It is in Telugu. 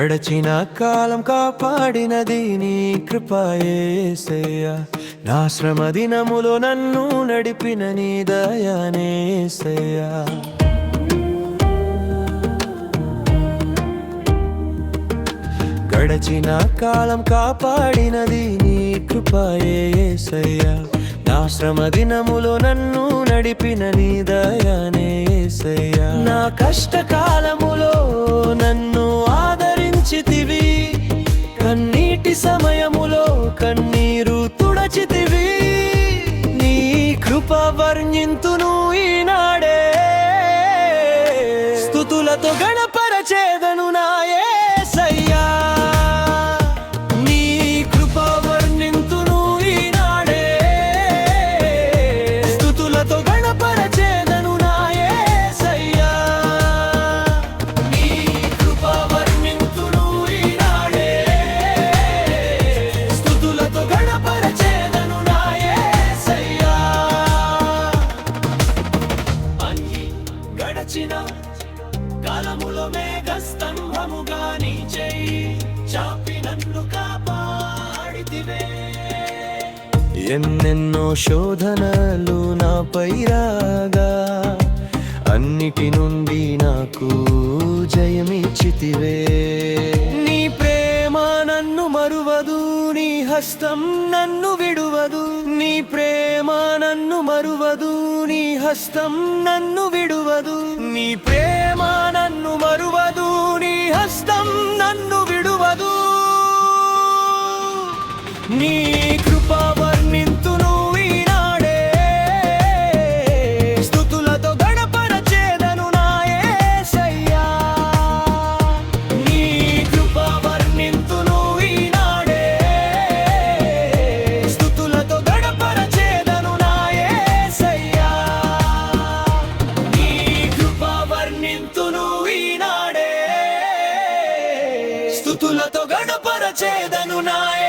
గడచిన కాలం కాపాడినది నీ కృపయేసయ్యా నా శ్రమ దినములో నన్ను నడిపిన నీ దయానేసయ్యా గడచిన కాలం కాపాడినది నీ కృపయేసయ్యా నా శ్రమ దినములో నన్ను నడిపిన నీ దయానేసయ్యా నా కష్టకాలములో వర్ణింతును ఈనాడే. స్థుతులతో గణపరచేద నిలిచిన కాలములో మేఘ స్తంభముగా నీ చెయ్యి చాపి నన్ను కాపాడితివే. ఎన్నెన్నో శోధనలు నాపై రాగా అన్నిటి నుండి నాకు జయమిచ్చితివే. నీ ప్రేమ నన్ను మరువదు నీ హస్తం నన్ను విడువదు. నీ ప్రేమ నన్ను మరువదు నీ హస్తం నన్ను విడువదు. నీ ప్రేమ నన్ను మరువదు నీ హస్తం నన్ను విడువదు. నీ ఈనాడే గణపరచేదను నాయ